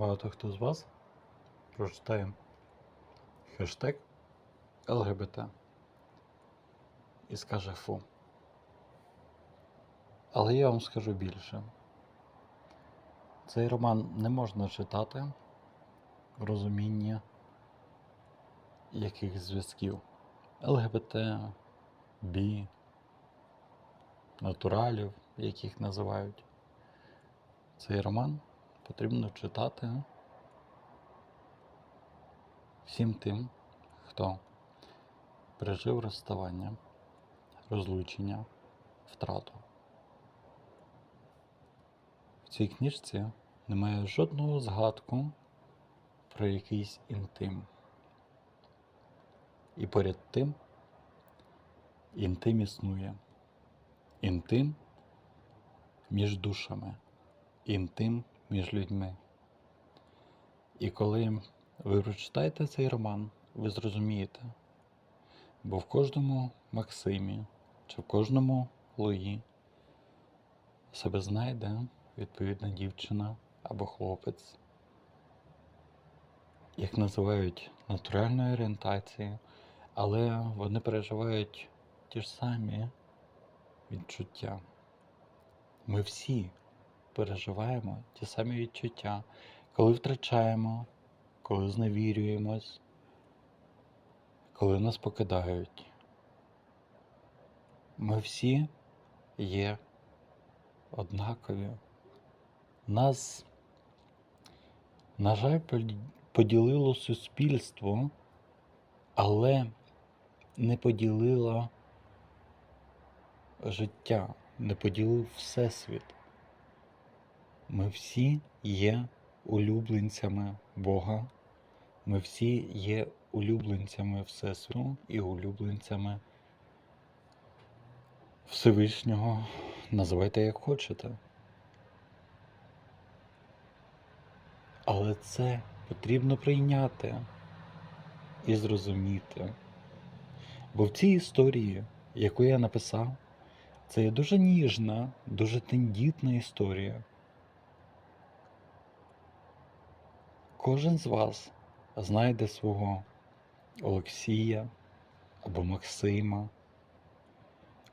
Багато хто з вас прочитає хештег ЛГБТ і скаже фу. Але я вам скажу більше. Цей роман не можна читати в розумінні яких зв'язків ЛГБТ, бі, натуралів, яких називають. Цей роман потрібно читати всім тим, хто пережив розставання, розлучення, втрату. В цій книжці немає жодного згадку про якийсь інтим. І поряд тим інтим існує. Інтим між душами, інтим між людьми. І коли ви прочитаєте цей роман, ви зрозумієте, бо в кожному Максимі чи в кожному Луї себе знайде відповідна дівчина або хлопець, їх називають натуральною орієнтацією, але вони переживають ті ж самі відчуття. Ми всі переживаємо ті самі відчуття, коли втрачаємо, коли зневірюємось, коли нас покидають. Ми всі є однакові. Нас, на жаль, поділило суспільство, але не поділило життя, не поділив Всесвіт. Ми всі є улюбленцями Бога, ми всі є улюбленцями Всесвіту і улюбленцями Всевишнього. Називайте як хочете. Але це потрібно прийняти і зрозуміти. Бо в цій історії, яку я написав, це є дуже ніжна, дуже тендітна історія. Кожен з вас знайде свого Олексія або Максима.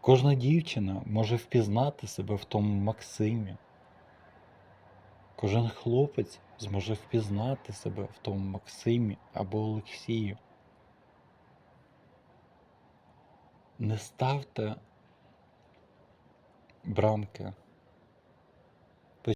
Кожна дівчина може впізнати себе в тому Максимі. Кожен хлопець зможе впізнати себе в тому Максимі або Олексію. Не ставте брамки